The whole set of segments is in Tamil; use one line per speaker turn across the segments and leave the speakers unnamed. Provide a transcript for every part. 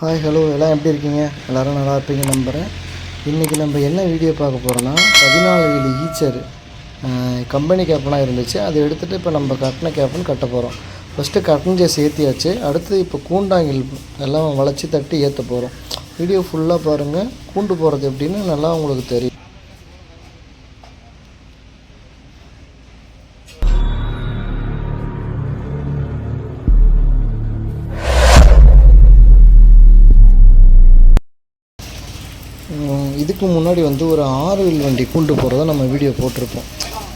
ஹாய் ஹலோ எல்லாம் எப்படி இருக்கீங்க? எல்லோரும் நல்லா இருப்பீங்க நம்புகிறேன் இன்றைக்கி நம்ம என்ன வீடியோ பார்க்க போகிறோன்னா பதினாலு ஏழு ஈச்சர் கம்பெனி கேப்லாம் இருந்துச்சு. அதை எடுத்துகிட்டு இப்போ நம்ம கட்டின கேப்னு கட்ட போகிறோம் ஃபஸ்ட்டு கட்டஞ்சை சேர்த்தியாச்சு. அடுத்து இப்போ கூண்டாங்கில் எல்லாம் வளைச்சி தட்டி ஏற்ற போகிறோம் வீடியோ ஃபுல்லாக பாருங்கள் கூண்டு போகிறது எப்படின்னு நல்லா உங்களுக்கு தெரியும். இதுக்கு முன்னாடி வந்து ஒரு ஆறுவில் வண்டி கூண்டு போகிறத நம்ம வீடியோ போட்டிருப்போம்.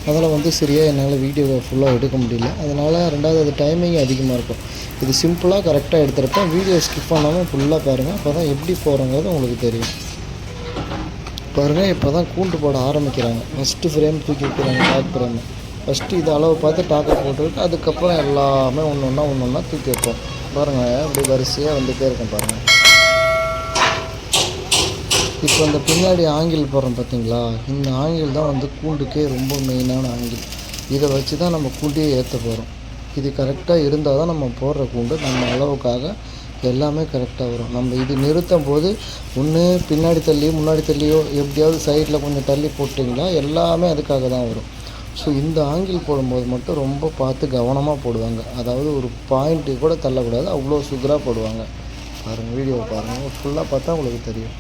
அதில் வந்து சரியாக என்னால் வீடியோவை ஃபுல்லாக எடுக்க முடியல. அதனால் ரெண்டாவது அது டைமிங் அதிகமாக இருக்கும். இது சிம்பிளாக கரெக்டாக எடுத்திருப்பேன். வீடியோ ஸ்கிப் பண்ணாமல் ஃபுல்லாக பாருங்கள் அப்போ தான் எப்படி போகிறோங்கிறது உங்களுக்கு தெரியும். பாருங்கள் இப்போ தான் கூண்டு போட ஆரம்பிக்கிறாங்க. ஃபஸ்ட்டு ஃப்ரேம் தூக்கி வைக்கிறாங்க டாக் ஃப்ரேம் ஃபஸ்ட்டு இது அளவு பார்த்து டாக்கை போட்டுக்கிட்டு அதுக்கப்புறம் எல்லாமே ஒன்று ஒன்றா ஒன்று ஒன்றா தூக்கி வைப்போம். பாருங்கள் அப்படி வரிசையாக வந்துகிட்டே இருக்கும் பாருங்கள் இப்போ இந்த பின்னாடி ஆங்கிள் போடுறோம் பார்த்தீங்களா? இந்த ஆங்கிள் தான் வந்து கூண்டுக்கே ரொம்ப மெயினான ஆங்கிள் இதை வச்சு தான் நம்ம கூண்டையே ஏற்ற போகிறோம் இது கரெக்டாக இருந்தால் தான் நம்ம போடுற கூண்டு. நம்ம அளவுக்காக எல்லாமே கரெக்டாக வரும். நம்ம இது நிறுத்தும் போது ஒன்று பின்னாடி தள்ளியோ முன்னாடி தள்ளியோ எப்படியாவது சைடில் கொஞ்சம் தள்ளி போட்டிங்கன்னா எல்லாமே அதுக்காக தான் வரும். ஸோ இந்த ஆங்கிள் போடும்போது மட்டும் ரொம்ப பார்த்து கவனமாக போடுவாங்க. அதாவது ஒரு பாயிண்ட்டு கூட தள்ளக்கூடாது. அவ்வளோ சுகராக போடுவாங்க. பாருங்கள் வீடியோ பாருங்கள் ஃபுல்லாக பார்த்தா உங்களுக்கு தெரியும்.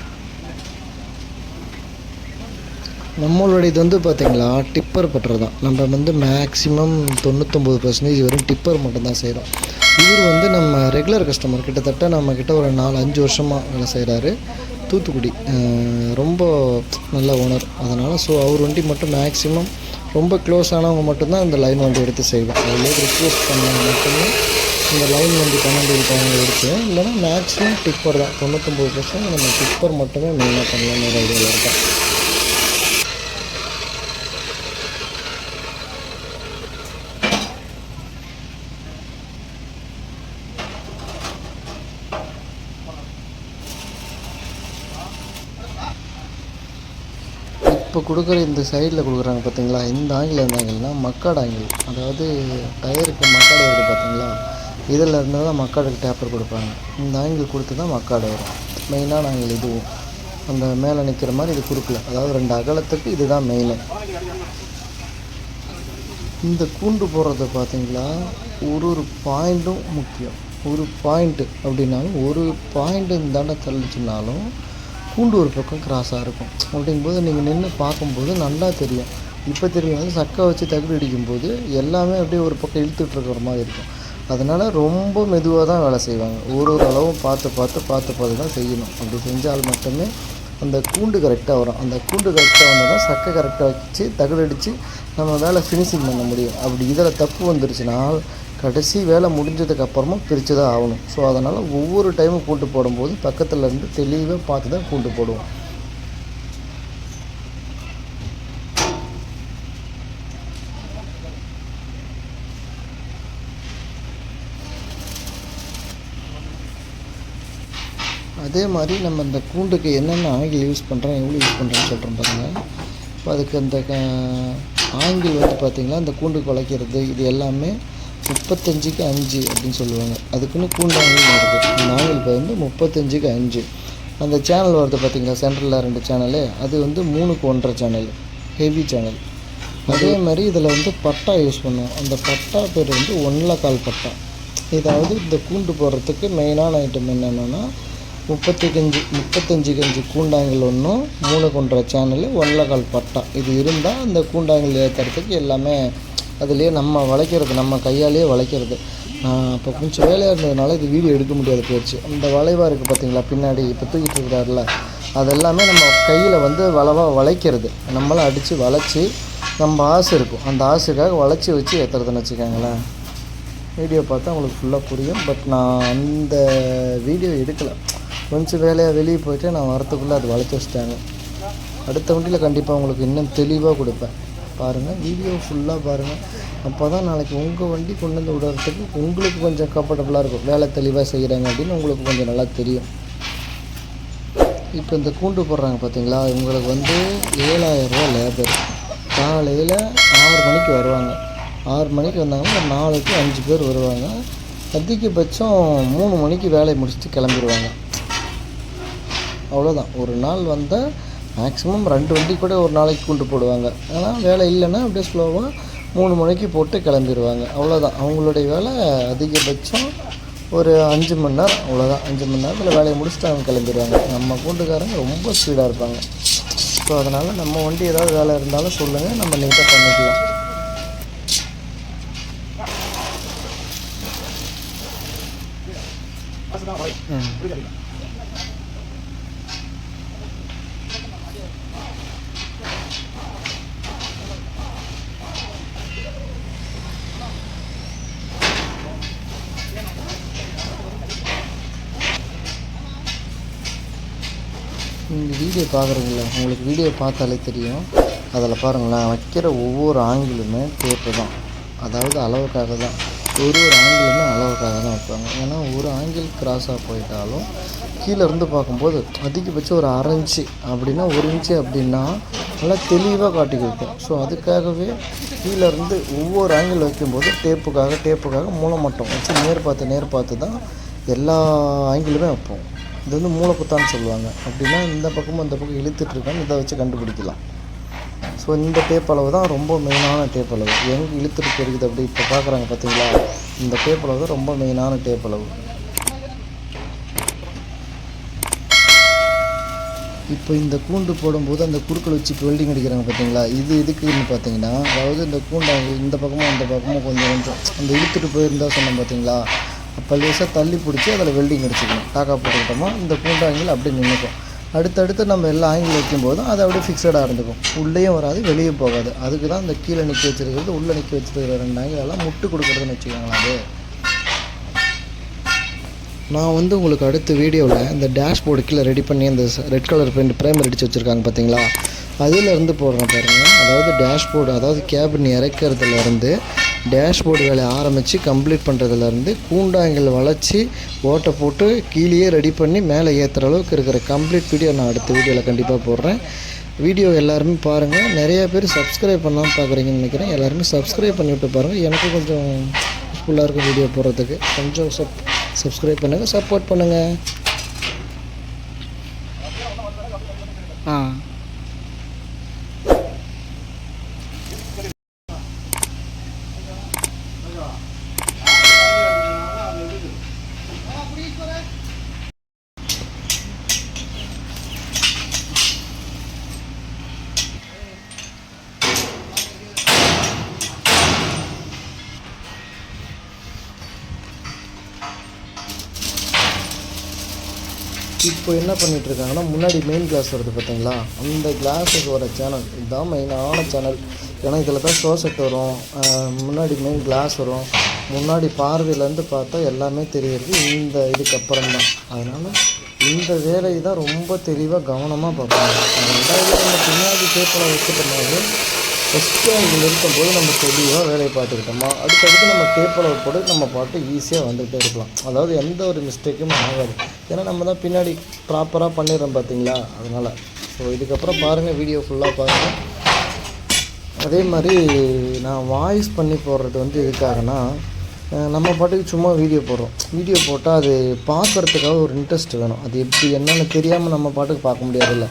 நம்மளுடையது வந்து பார்த்திங்களா டிப்பர் பட்டர் தான். நம்ம வந்து மேக்ஸிமம் தொண்ணூத்தொம்பது பர்சன்டேஜ் வரும் டிப்பர் மட்டும்தான் செய்கிறோம் இவர் வந்து நம்ம ரெகுலர் கஸ்டமர் கிட்டத்தட்ட நம்ம ஒரு நாலு அஞ்சு வருஷமாக வேலை செய்கிறாரு தூத்துக்குடி ரொம்ப நல்ல ஓனர் அதனால் ஸோ அவர் வண்டி மட்டும் மேக்ஸிமம் ரொம்ப க்ளோஸ் ஆனவங்க மட்டும்தான் இந்த லைன் வண்டி எடுத்து செய்வோம். அதிலே ரிக்வெஸ்ட் பண்ணவங்க மட்டுமே இந்த லைன் வண்டி பன்னெண்டு இருக்கவங்க எடுத்து இல்லைன்னா மேக்ஸிமம் டிப்பர் தான். தொண்ணூத்தொம்பது பர்சன்ட் நம்ம டிப்பர் மட்டுமே மெயினாக பண்ணலாம்னு ஒரு ஐடியாவில் இருக்கேன் இப்போ கொடுக்குற இந்த சைடில் கொடுக்குறாங்க பார்த்தீங்களா? இந்த ஆங்கிள் இருந்தாங்கன்னா மக்காடு ஆங்கிள் அதாவது டயருக்கு மக்காடு வருது பார்த்தீங்களா? இதில் இருந்தால் தான் மக்காடுக்கு டேப்பர் கொடுப்பாங்க. இந்த ஆங்கிள் கொடுத்து தான் மக்காடு வரும். மெயினான ஆங்கிள் இதுவும் அந்த மேலே நிற்கிற மாதிரி இது கொடுக்கல அதாவது ரெண்டு அகலத்துக்கு இதுதான் மெயினு இந்த கூண்டு போடுறது பார்த்தீங்களா? ஒரு ஒரு பாயிண்ட்டும் முக்கியம். ஒரு பாயிண்ட்டு அப்படின்னாலும் ஒரு பாயிண்ட் இந்தாண்ட தள்ளிச்சுனாலும் கூண்டு ஒரு பக்கம் கிராஸாக இருக்கும். அப்படிங்கும்போது நீங்கள் நின்று பார்க்கும்போது நல்லா தெரியும். இப்போ தெரியும். சக்கை வச்சு தகுதி அடிக்கும்போது எல்லாமே அப்படியே ஒரு பக்கம் இழுத்துட்டு இருக்கிற மாதிரி இருக்கும். அதனால் ரொம்ப மெதுவாக தான் வேலை செய்வாங்க. ஒரு ஒரு அளவும் பார்த்து பார்த்து பார்த்து பார்த்து தான் செய்யணும். அப்படி செஞ்சால் மட்டுமே அந்த கூண்டு கரெக்டாக வரும். அந்த கூண்டு கரெக்டாக வந்தால் தான் சக்கை கரெக்டாக வச்சு தகடு அடித்து நம்ம வேலை ஃபினிஷிங் பண்ண முடியும். அப்படி இதில் தப்பு வந்துருச்சுன்னா கடைசி வேலை முடிஞ்சதுக்கு அப்புறமா பிரித்து தான் ஆகணும். ஸோ அதனால் ஒவ்வொரு டைமும் கூண்டு போடும்போது பக்கத்தில் இருந்து தெளிவாக பார்த்து தான் கூண்டு போடுவோம். அதே மாதிரி நம்ம இந்த கூண்டுக்கு என்னென்ன ஆங்கிள் யூஸ் பண்ணுறோம் எவ்வளோ யூஸ் பண்ணுறோன்னு சொல்கிறோம் பாருங்கள் இப்போ அதுக்கு அந்த ஆங்கிள் வந்து பார்த்திங்கன்னா இந்த கூண்டு குலைக்கிறது இது எல்லாமே முப்பத்தஞ்சுக்கு அஞ்சு அப்படின்னு சொல்லுவாங்க. அதுக்குன்னு கூண்டு ஆங்கிள் இருக்குது அந்த ஆங்கிள் இப்போ வந்து முப்பத்தஞ்சுக்கு அஞ்சு. அந்த சேனல் வருது பார்த்திங்களா சென்ட்ரலில் ரெண்டு சேனலு அது வந்து மூணுக்கு ஒன்றரை சேனல் ஹெவி சேனல் அதே மாதிரி இதில் வந்து பட்டா யூஸ் பண்ணுவோம். அந்த பட்டா பேர் வந்து ஒன்றில் கால் பட்டா. இதாவது இந்த கூண்டு போடுறதுக்கு மெயினான ஐட்டம் என்னென்னா முப்பத்தஞ்சு முப்பத்தஞ்சு கஞ்சி கூண்டாங்கல் ஒன்றும் மூணு கொன்ற சேனலு ஒன்றில் கால் பட்டா. இது இருந்தால் அந்த கூண்டாங்கல் ஏற்றுறதுக்கு எல்லாமே அதுலேயே நம்ம வளைக்கிறது நம்ம கையாலேயே வளைக்கிறது. நான் இப்போ கொஞ்சம் வேலையாக இருந்ததுனால இது வீடியோ எடுக்க முடியாது போயிடுச்சு அந்த வளைவாக இருக்குது பார்த்தீங்களா பின்னாடி இப்போ தூக்கிட்டு இருக்கிறாருல அதெல்லாமே நம்ம கையில் வந்து வளவாக வளைக்கிறது. நம்மளாம் அடித்து வளைச்சி நம்ம ஆசை இருக்கும். அந்த ஆசைக்காக வளைச்சி வச்சு ஏற்றுறதுன்னு வச்சுக்கோங்களேன். வீடியோ பார்த்தா உங்களுக்கு ஃபுல்லாக புரியும். பட் நான் அந்த வீடியோ எடுக்கலை. கொஞ்சம் வேலையாக வெளியே போயிட்டு நான் வரத்துக்குள்ளே அது வளர்த்து வச்சிட்டாங்க. அடுத்த வண்டியில் கண்டிப்பாக உங்களுக்கு இன்னும் தெளிவாக கொடுப்பேன். பாருங்கள் வீடியோ ஃபுல்லாக பாருங்கள் அப்போ தான் நாளைக்கு உங்கள் வண்டி கொண்டு வந்து விடுறதுக்கு உங்களுக்கு கொஞ்சம் கம்ஃபர்டபுளாக இருக்கும். வேலை தெளிவாக செய்கிறாங்க அப்படின்னு உங்களுக்கு கொஞ்சம் நல்லா தெரியும். இப்போ இந்த கூண்டு போடுறாங்க பார்த்தீங்களா இவங்களுக்கு வந்து ஏழாயிரரூவா லேபர் காலையில் ஆறு மணிக்கு வருவாங்க. ஆறு மணிக்கு வந்தாங்கன்னா ஒரு அஞ்சு பேர் வருவாங்க. அதிகபட்சம் மூணு மணிக்கு வேலையை முடிச்சுட்டு கிளம்பிடுவாங்க. அவ்வளோதான் ஒரு நாள் வந்தால் மேக்ஸிமம் ரெண்டு வண்டி கூட ஒரு நாளைக்கு கொண்டு போடுவாங்க. ஆனால் வேலை இல்லைன்னா அப்படியே ஸ்லோவாக மூணு மணிக்கு போட்டு கிளம்பிடுவாங்க அவ்வளோதான் அவங்களுடைய வேலை அதிகபட்சம் ஒரு அஞ்சு மணி நேரம். அவ்வளோதான் அஞ்சு மணி நேரத்தில் வேலையை முடிச்சுட்டு அவங்க கிளம்பிடுவாங்க நம்ம கூண்டுக்காரங்க ரொம்ப ஸ்பீடாக இருப்பாங்க. ஸோ அதனால் நம்ம வண்டி ஏதாவது வேலை இருந்தாலும் சொல்லுங்கள் நம்ம நீட்டாக பண்ணிக்கலாம். ம் நீங்கள் வீடியோ பார்க்குறீங்களா உங்களுக்கு வீடியோ பார்த்தாலே தெரியும். அதில் பாருங்களேன் வைக்கிற ஒவ்வொரு ஆங்கிலுமே டேப்பு தான். அதாவது அளவுக்காக தான். ஒரு ஒரு ஆங்கிலுமே அளவுக்காக தான் வைப்பாங்க. ஏன்னா ஒரு ஆங்கிள் கிராஸாக போயிட்டாலும் கீழே இருந்து பார்க்கும்போது அதிகபட்சம் ஒரு அரை இன்ச்சு அப்படின்னா ஒரு இன்ச்சு அப்படின்னா நல்லா தெளிவாக காட்டி கொடுக்கும். ஸோ அதுக்காகவே கீழே இருந்து ஒவ்வொரு ஆங்கிள் வைக்கும்போது டேப்புக்காக டேப்புக்காக மூலமட்டம் வச்சு நேர் பார்த்து நேர் பார்த்து தான் எல்லா ஆங்கிலுமே வைப்போம். இது வந்து மூளைக்குத்தான்னு சொல்லுவாங்க. அப்படின்னா இந்த பக்கமும் இந்த பக்கம் இழுத்துட்டு இருக்கான்னு இதை வச்சு கண்டுபிடிக்கலாம். ஸோ இந்த டேப் அளவு தான் ரொம்ப மெயினான டேப் அளவு. எங்கே இழுத்துட்டு போயிருக்குது அப்படி இப்போ பார்க்குறாங்க பார்த்தீங்களா இந்த டேப் அளவு தான் ரொம்ப மெயினான டேப் அளவு. இப்போ இந்த கூண்டு போடும்போது அந்த குறுக்கள் வச்சு இப்போ வெல்டிங் அடிக்கிறாங்க பார்த்தீங்களா இது எதுக்குன்னு பார்த்தீங்கன்னா அதாவது இந்த கூண்டை இந்த பக்கமும் அந்த பக்கமும் கொஞ்சம் கொஞ்சம் அந்த இழுத்துட்டு போயிருந்தா சொன்னோம் பார்த்தீங்களா அப்போ லேசாக தள்ளி பிடிச்சி அதில் வெல்டிங் அடிச்சுக்கணும். டாக்கா போட்டுக்கிட்டோமா இந்த பூண்டு ஆங்கிள் அப்படியே நின்றுக்கும் அடுத்தடுத்து நம்ம எல்லா ஆங்கிள் வைக்கும்போதும் அது அப்படியே ஃபிக்ஸடாக இருந்துக்கும் உள்ளேயும் வராது வெளியே போகாது. அதுக்கு தான் இந்த கீழே நிற்க வச்சிருக்கிறது உள்ளே நிற்க வச்சிருக்கிற ரெண்டு ஆங்கிள் எல்லாம் முட்டு கொடுக்குறதுன்னு வச்சுக்கோங்களேன் அது. நான் வந்து உங்களுக்கு அடுத்த வீடியோவில் இந்த டேஷ்போர்டு கீழே ரெடி பண்ணி அந்த ரெட் கலர் பெயிண்ட் ப்ரைமர் அடித்து வச்சுருக்காங்க பார்த்தீங்களா அதிலேருந்து போடுறேன் பாருங்கள் அதாவது டேஷ்போர்டு அதாவது கேபின் இறக்கிறதுலேருந்து டேஷ்போர்டு வேலையை ஆரம்பித்து கம்ப்ளீட் பண்ணுறதுலேருந்து கூண்டாங்கல் வளைச்சி ஓட்டை போட்டு கீழேயே ரெடி பண்ணி மேலே ஏற்றுற அளவுக்கு இருக்கிற கம்ப்ளீட் வீடியோ நான் அடுத்த வீடியோவில் கண்டிப்பாக போடுறேன். வீடியோ எல்லாருமே பாருங்கள் நிறைய பேர் சப்ஸ்கிரைப் பண்ணாமல் பார்க்குறீங்கன்னு நினைக்கிறேன். எல்லாருமே சப்ஸ்கிரைப் பண்ணிவிட்டு பாருங்கள் எனக்கு கொஞ்சம் யூஸ்ஃபுல்லாக இருக்கும் வீடியோ போடுறதுக்கு. கொஞ்சம் சப் சப்ஸ்கிரைப் பண்ணுங்கள் சப்போர்ட் பண்ணுங்கள் இப்போ என்ன பண்ணிகிட்ருக்காங்கன்னா முன்னாடி மெயின் கிளாஸ் வருது பார்த்தீங்களா? அந்த கிளாஸுக்கு வர சேனல் இதுதான் மெயினான சேனல் ஏன்னா இதில் தான் ஷோ செட் வரும் முன்னாடி மெயின் கிளாஸ் வரும். முன்னாடி பார்வையிலேருந்து பார்த்தா எல்லாமே தெரியுது இந்த இதுக்கப்புறம் தான் அதனால் இந்த வேலையை தான் ரொம்ப தெளிவாக கவனமாக பார்ப்பாங்க ரெண்டாவது பின்னாடி பேப்பரை வச்சுட்டோம்னாவே ஃபஸ்ட்டு அங்கே இருக்கும்போது நம்ம தெளிவாக வேலையை பார்த்துக்கிட்டோமா? அடுத்தடுத்து நம்ம கேப்பளவு போட்டு நம்ம பாட்டு ஈஸியாக வந்துகிட்டே இருக்கலாம். அதாவது எந்த ஒரு மிஸ்டேக்கும் ஆகாது. ஏன்னா நம்ம தான் பின்னாடி ப்ராப்பராக பண்ணிடுறோம் பார்த்தீங்களா அதனால். ஸோ இதுக்கப்புறம் பாருங்கள் வீடியோ ஃபுல்லாக பாருங்கள் அதே மாதிரி நான் வாய்ஸ் பண்ணி போடுறது வந்து எதுக்காகனா நம்ம பாட்டுக்கு சும்மா வீடியோ போடுறோம். வீடியோ போட்டால் அது பார்க்குறதுக்காக ஒரு இன்ட்ரெஸ்ட் வேணும். அது எப்படி என்னென்னு தெரியாமல் நம்ம பாட்டுக்கு பார்க்க முடியாதுல்ல.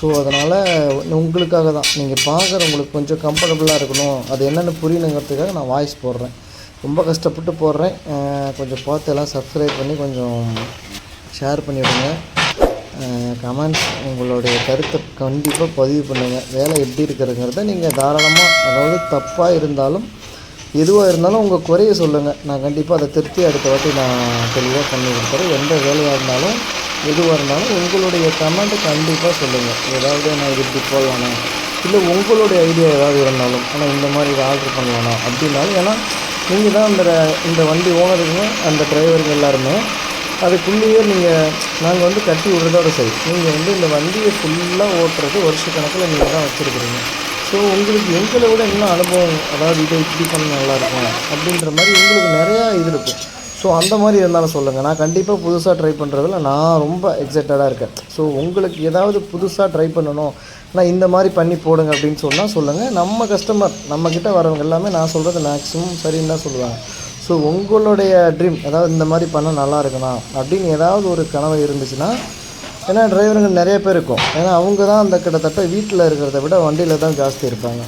ஸோ அதனால் உங்களுக்காக தான். நீங்கள் பார்க்குறவங்களுக்கு கொஞ்சம் கம்ஃபர்டபுளாக இருக்கணும். அது என்னென்னு புரியணுங்கிறதுக்காக நான் வாய்ஸ் போடுறேன். ரொம்ப கஷ்டப்பட்டு போடுறேன். கொஞ்சம் பார்த்து எல்லாம் சப்ஸ்கிரைப் பண்ணி கொஞ்சம் ஷேர் பண்ணிவிடுங்க. கமெண்ட்ஸ் உங்களுடைய கருத்தை கண்டிப்பாக பதிவு பண்ணுங்கள் வேலை எப்படி இருக்கிறதுங்கிறத நீங்கள் தாராளமாக அதாவது தப்பாக இருந்தாலும் எதுவாக இருந்தாலும் உங்கள் குறைய சொல்லுங்கள் நான் கண்டிப்பாக அதை திருப்தி அடுத்த வாட்டி நான் தெளிவாக பண்ணி கொடுத்துறேன் எந்த வேலையாக இருந்தாலும் எதுவாக இருந்தாலும் உங்களுடைய கமெண்ட்டு கண்டிப்பாக சொல்லுங்கள் ஏதாவது நான் இது இப்படி போடலானே இல்லை உங்களுடைய ஐடியா ஏதாவது இருந்தாலும் ஆனால் இந்த மாதிரி இதை ஆர்டர் பண்ணலாமா அப்படின்னாலும் ஏன்னா நீங்கள் தான் அந்த இந்த வண்டி ஓனருங்க அந்த டிரைவருங்க எல்லாருமே. அதுக்குள்ளேயே நீங்கள் நாங்கள் வந்து கட்டி விடுறதோட சரி. நீங்கள் வந்து இந்த வண்டியை ஃபுல்லாக ஓட்டுறது வருஷக்கணக்கில் நீங்கள் தான் வச்சுருக்குறீங்க. ஸோ உங்களுக்கு எங்களை விட இன்னும் அனுபவம்? அதாவது இதை இப்படி பண்ண நல்லாயிருக்கும் அப்படின்ற மாதிரி உங்களுக்கு நிறையா இது இருக்கும் ஸோ அந்த மாதிரி இருந்தாலும் சொல்லுங்கள் நான் கண்டிப்பாக புதுசாக ட்ரை பண்ணுறதுல நான் ரொம்ப எக்ஸைட்டடாக இருக்கேன். ஸோ உங்களுக்கு ஏதாவது புதுசாக ட்ரை பண்ணணும். நான் இந்த மாதிரி பண்ணி போடுங்க அப்படின்னு சொன்னால் சொல்லுங்கள் நம்ம கஸ்டமர் நம்மக்கிட்ட வரவங்க எல்லாமே நான் சொல்கிறது மேக்ஸிமம் சரின்னு தான் சொல்லுவாங்க. ஸோ உங்களுடைய ட்ரீம் ஏதாவது இந்த மாதிரி பண்ணால் நல்லா இருக்கணும் அப்படின்னு ஏதாவது ஒரு கனவு இருந்துச்சுன்னா ஏன்னா டிரைவருங்க நிறைய பேர் இருக்கும். ஏன்னா அவங்க தான் அந்த கிட்டத்தட்ட வீட்டில் இருக்கிறத விட வண்டியில் தான் ஜாஸ்தி இருப்பாங்க.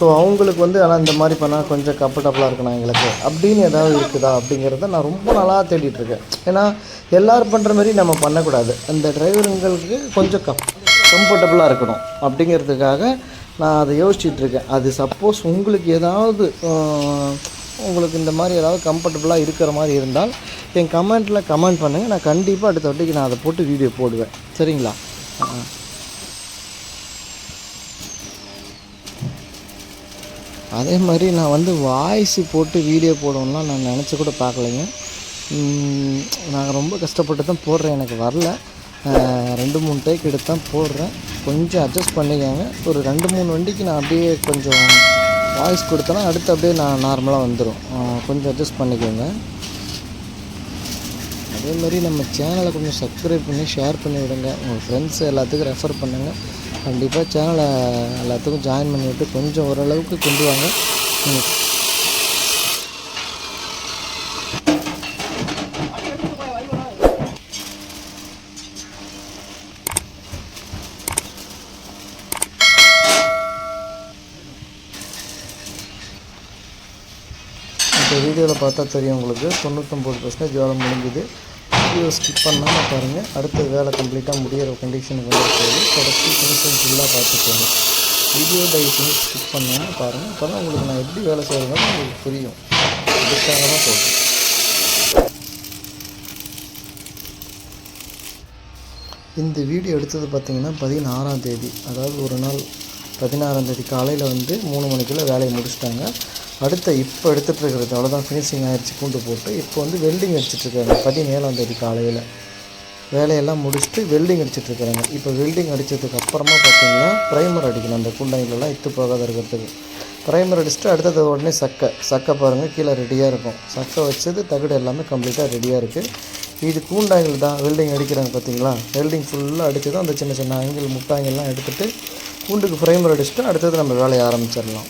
ஸோ அவங்களுக்கு வந்து ஆனால் இந்த மாதிரி பண்ணால் கொஞ்சம் கம்ஃபர்டபுளாக இருக்கணும் எங்களுக்கு. அப்படின்னு ஏதாவது இருக்குதா? அப்படிங்கிறத நான் ரொம்ப நாளாக தேடிட்டுருக்கேன். ஏன்னா எல்லோரும் பண்ணுற மாதிரி நம்ம பண்ணக்கூடாது. அந்த டிரைவருங்களுக்கு கொஞ்சம் கம் கம்ஃபர்டபுளாக இருக்கணும். அப்படிங்கிறதுக்காக நான் அதை யோசிச்சுட்ருக்கேன் அது சப்போஸ் உங்களுக்கு ஏதாவது உங்களுக்கு இந்த மாதிரி ஏதாவது கம்ஃபர்டபுளாக இருக்கிற மாதிரி இருந்தால் என் கமெண்ட்டில் கமெண்ட் பண்ணுங்கள் நான் கண்டிப்பாக அடுத்த வாட்டிக்கு நான் அதை போட்டு வீடியோ போடுவேன். சரிங்களா? அதே மாதிரி நான் வந்து வாய்ஸ் போட்டு வீடியோ போடணும்லாம் நான் நினச்சி கூட பார்க்கலைங்க. நான் ரொம்ப கஷ்டப்பட்டு தான் போடுறேன். எனக்கு வரல. ரெண்டு மூணு டேக் எடுத்து தான் போடுறேன். கொஞ்சம் அட்ஜஸ்ட் பண்ணிக்கோங்க. ஒரு ரெண்டு மூணு வண்டிக்கு நான் அப்படியே கொஞ்சம் வாய்ஸ் கொடுத்தேன்னா அடுத்து அப்படியே நான் நார்மலாக வந்துடும் கொஞ்சம் அட்ஜஸ்ட் பண்ணிக்கோங்க. அதே மாதிரி நம்ம சேனலை கொஞ்சம் சப்ஸ்கிரைப் பண்ணி ஷேர் பண்ணி விடுங்க. உங்கள் ஃப்ரெண்ட்ஸ் எல்லாத்துக்கும் ரெஃபர் பண்ணுங்கள் கண்டிப்பாக சேனலை எல்லாத்துக்கும் ஜாயின் பண்ணிவிட்டு கொஞ்சம் ஓரளவுக்கு கொண்டு வாங்க. இப்போ வீடியோவில் பார்த்தா தெரியும் உங்களுக்கு. தொண்ணூத்தொம்பது பர்சன்டேஜ் வேலை முடிஞ்சுது. வீடியோ ஸ்கிப் பண்ணாமல் பாருங்கள் அடுத்த வேலை கம்ப்ளீட்டாக முடியிற கண்டிஷனுக்கு வந்து போகுது கடைசி ஃபினிஷிங் ஃபுல்லாக பார்த்துக்கோங்க. வீடியோ தயவு செஞ்சு ஸ்கிப் பண்ணாமல் பாருங்கள் அப்போ தான் உங்களுக்கு நான் எப்படி வேலை செய்கிறேன்னு உங்களுக்கு புரியும். அதுக்காக தான் சொல்கிறேன் இந்த வீடியோ எடுத்தது பார்த்திங்கன்னா பதினாறாம் தேதி. அதாவது ஒரு நாள் பதினாறாம் தேதி காலையில் வந்து மூணு மணிக்குள்ளே வேலையை முடிச்சிட்டாங்க. அடுத்த இப்போ எடுத்துகிட்டு இருக்கிறது அவ்வளோதான் ஃபினிஷிங் ஆகிடுச்சி கூண்டு போட்டு. இப்போ வந்து வெல்டிங் அடிச்சிட்ருக்காங்க பதினேழாம் தேதி காலையில். வேலையெல்லாம் முடிச்சுட்டு வெல்டிங் அடிச்சிட்ருக்காங்க இப்போ வெல்டிங் அடித்ததுக்கு அப்புறமா பார்த்தீங்கன்னா ப்ரைமர் அடிக்கணும். அந்த குண்டாய்களெல்லாம் இத்து போகாத இருக்கிறதுக்கு. ப்ரைமர் அடிச்சுட்டு அடுத்தது உடனே சக்கை. சக்கை பாருங்கள் கீழே ரெடியாக இருக்கும். சக்கை வச்சது தகுடு எல்லாமே கம்ப்ளீட்டாக ரெடியாக இருக்குது இது கூண்டாங்கிள் தான் வெல்டிங் அடிக்கிறாங்க பார்த்தீங்களா வெல்டிங் ஃபுல்லாக அடித்ததும் அந்த சின்ன சின்ன ஆங்கிள் முட்டாய்கள்லாம் எடுத்துகிட்டு கூண்டுக்கு ப்ரைமர் அடிச்சுட்டு அடுத்தது நம்ம வேலையை ஆரம்பிச்சிடலாம்.